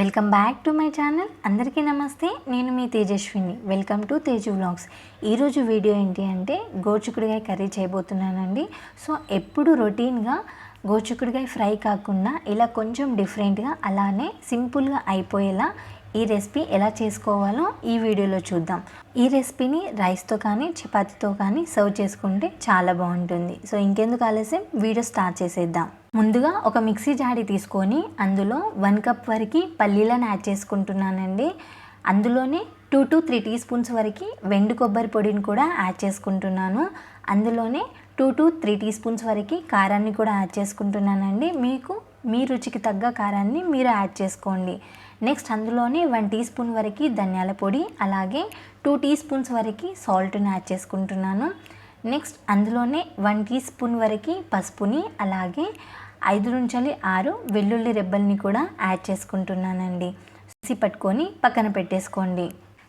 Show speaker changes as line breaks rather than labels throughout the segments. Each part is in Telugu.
Welcome back to my channel. అందరికీ నమస్తే. నేను మీ Tejaswini. Welcome to Teju vlogs. ఈరోజు వీడియో ఏంటి అంటే గోచుకుడికాయ కర్రీ చేయబోతున్నానండి. సో ఎప్పుడు రొటీన్గా గోచుకుడికాయ ఫ్రై కాకుండా ఇలా కొంచెం డిఫరెంట్గా అలానే సింపుల్గా అయిపోయేలా ఈ రెసిపీ ఎలా చేసుకోవాలో ఈ వీడియోలో చూద్దాం. ఈ రెసిపీని రైస్తో కానీ చపాతీతో కానీ సర్వ్ చేసుకుంటే చాలా బాగుంటుంది. సో ఇంకెందుకు ఆలస్యం? వీడియో స్టార్ట్ చేసేద్దాం. ముందుగా ఒక మిక్సీ జాడి తీసుకొని అందులో వన్ కప్ వరకు పల్లీలను యాడ్ చేసుకుంటున్నానండి. అందులోనే two to three teaspoons వరకు వెండు కొబ్బరి పొడిని కూడా యాడ్ చేసుకుంటున్నాను. అందులోనే two to three teaspoons వరకు కారాన్ని కూడా యాడ్ చేసుకుంటున్నానండి. మీకు మీ రుచికి తగ్గ కారాన్ని మీరు యాడ్ చేసుకోండి. నెక్స్ట్ అందులోనే వన్ టీ స్పూన్ వరకు ధనియాల పొడి అలాగే టూ టీ స్పూన్స్ వరకు సాల్ట్ని యాడ్ చేసుకుంటున్నాను. నెక్స్ట్ అందులోనే వన్ టీ స్పూన్ వరకు పసుపుని అలాగే ఐదు నుంచి ఆరు వెల్లుల్లి రెబ్బల్ని కూడా యాడ్ చేసుకుంటున్నానండి. మిక్సీ పట్టుకొని పక్కన పెట్టేసుకోండి.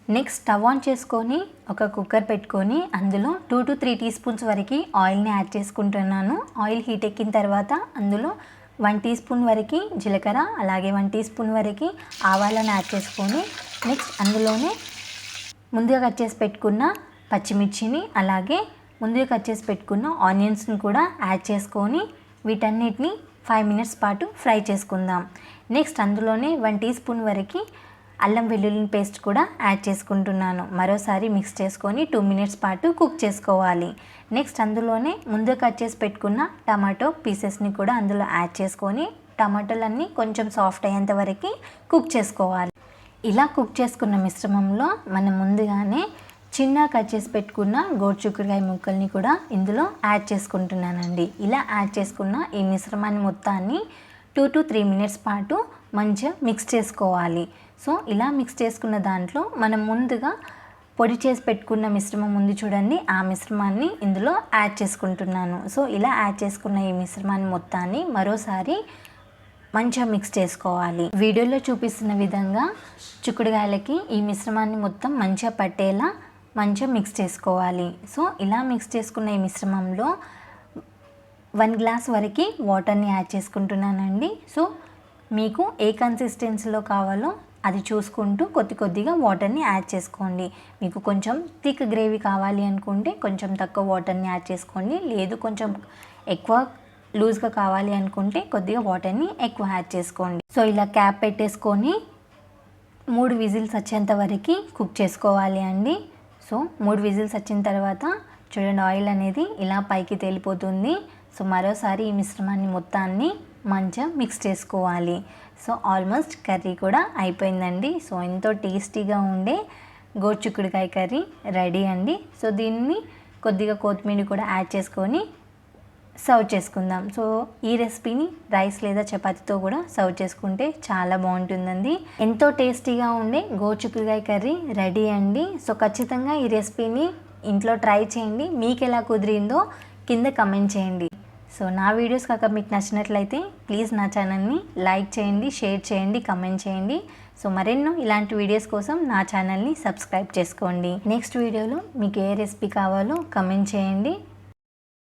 నెక్స్ట్ స్టవ్ ఆన్ చేసుకొని ఒక కుక్కర్ పెట్టుకొని అందులో two to three teaspoons వరకు ఆయిల్ని యాడ్ చేసుకుంటున్నాను. ఆయిల్ హీట్ ఎక్కిన తర్వాత అందులో వన్ టీ స్పూన్ వరకు జీలకర్ర అలాగే వన్ టీ స్పూన్ వరకు ఆవాలను యాడ్ చేసుకొని నెక్స్ట్ అందులోనే ముందుగా కట్ చేసి పెట్టుకున్న పచ్చిమిర్చిని అలాగే ముందుగా కట్ చేసి పెట్టుకున్న ఆనియన్స్ని కూడా యాడ్ చేసుకొని వీటన్నిటిని ఫైవ్ మినిట్స్ పాటు ఫ్రై చేసుకుందాం. నెక్స్ట్ అందులోనే వన్ టీ స్పూన్ వరకు అల్లం వెల్లుల్లి పేస్ట్ కూడా యాడ్ చేసుకుంటున్నాను. మరోసారి మిక్స్ చేసుకొని టూ మినిట్స్ పాటు కుక్ చేసుకోవాలి. నెక్స్ట్ అందులోనే ముందు కట్ చేసి పెట్టుకున్న టమాటో పీసెస్ని కూడా అందులో యాడ్ చేసుకొని టమాటోలన్నీ కొంచెం సాఫ్ట్ అయ్యేంత వరకు కుక్ చేసుకోవాలి. ఇలా కుక్ చేసుకున్న మిశ్రమంలో మనం ముందుగానే చిన్న కట్ చేసి పెట్టుకున్న గోడ్చుక్కుడుకాయ ముక్కల్ని కూడా ఇందులో యాడ్ చేసుకుంటున్నానండి. ఇలా యాడ్ చేసుకున్న ఈ మిశ్రమాన్ని మొత్తాన్ని టూ టు త్రీ మినిట్స్ పాటు మంచిగా మిక్స్ చేసుకోవాలి. సో ఇలా మిక్స్ చేసుకున్న దాంట్లో మనం ముందుగా పొడి చేసి పెట్టుకున్న మిశ్రమం ఉంది చూడండి. ఆ మిశ్రమాన్ని ఇందులో యాడ్ చేసుకుంటున్నాను. సో ఇలా యాడ్ చేసుకున్న ఈ మిశ్రమాన్ని మొత్తాన్ని మరోసారి మంచిగా మిక్స్ చేసుకోవాలి. వీడియోలో చూపిస్తున్న విధంగా చిక్కుడుగాయలకి ఈ మిశ్రమాన్ని మొత్తం మంచిగా పట్టేలా మంచిగా మిక్స్ చేసుకోవాలి. సో ఇలా మిక్స్ చేసుకున్న ఈ మిశ్రమంలో వన్ గ్లాస్ వరకు వాటర్ని యాడ్ చేసుకుంటున్నానండి. సో మీకు ఏ కన్సిస్టెన్సీలో కావాలో అది చూసుకుంటూ కొద్ది కొద్దిగా వాటర్ని యాడ్ చేసుకోండి. మీకు కొంచెం థిక్ గ్రేవీ కావాలి అనుకుంటే కొంచెం తక్కువ వాటర్ని యాడ్ చేసుకోండి. లేదు కొంచెం ఎక్కువ లూజ్గా కావాలి అనుకుంటే కొద్దిగా వాటర్ని ఎక్కువ యాడ్ చేసుకోండి. సో ఇలా క్యాప్ పెట్టేసుకొని మూడు విజిల్స్ వచ్చేంత వరకు కుక్ చేసుకోవాలి అండి. సో మూడు విజిల్స్ వచ్చిన తర్వాత చూడండి ఆయిల్ అనేది ఇలా పైకి తేలిపోతుంది. సో మరోసారి ఈ మిశ్రమాన్ని మొత్తాన్ని మంచిగా మిక్స్ చేసుకోవాలి. సో ఆల్మోస్ట్ కర్రీ కూడా అయిపోయిందండి. సో ఎంతో టేస్టీగా ఉండే గోర్చుక్కుడికాయ కర్రీ రెడీ అండి. సో దీన్ని కొద్దిగా కొత్తిమీర కూడా యాడ్ చేసుకొని సర్వ్ చేసుకుందాం. సో ఈ రెసిపీని రైస్ లేదా చపాతీతో కూడా సర్వ్ చేసుకుంటే చాలా బాగుంటుందండి. ఎంతో టేస్టీగా ఉండే గోచుకుడుకాయ కర్రీ రెడీ అండి. సో ఖచ్చితంగా ఈ రెసిపీని ఇంట్లో ట్రై చేయండి. మీకు ఎలా కుదిరిందో కింద కమెంట్ చేయండి. సో నా వీడియోస్ కాక మీకు నచ్చినట్లయితే ప్లీజ్ నా ఛానల్ని లైక్ చేయండి షేర్ చేయండి కమెంట్ చేయండి. సో మరెన్నో ఇలాంటి వీడియోస్ కోసం నా ఛానల్ని సబ్స్క్రైబ్ చేసుకోండి. నెక్స్ట్ వీడియోలో మీకు ఏ రెసిపీ కావాలో కమెంట్ చేయండి.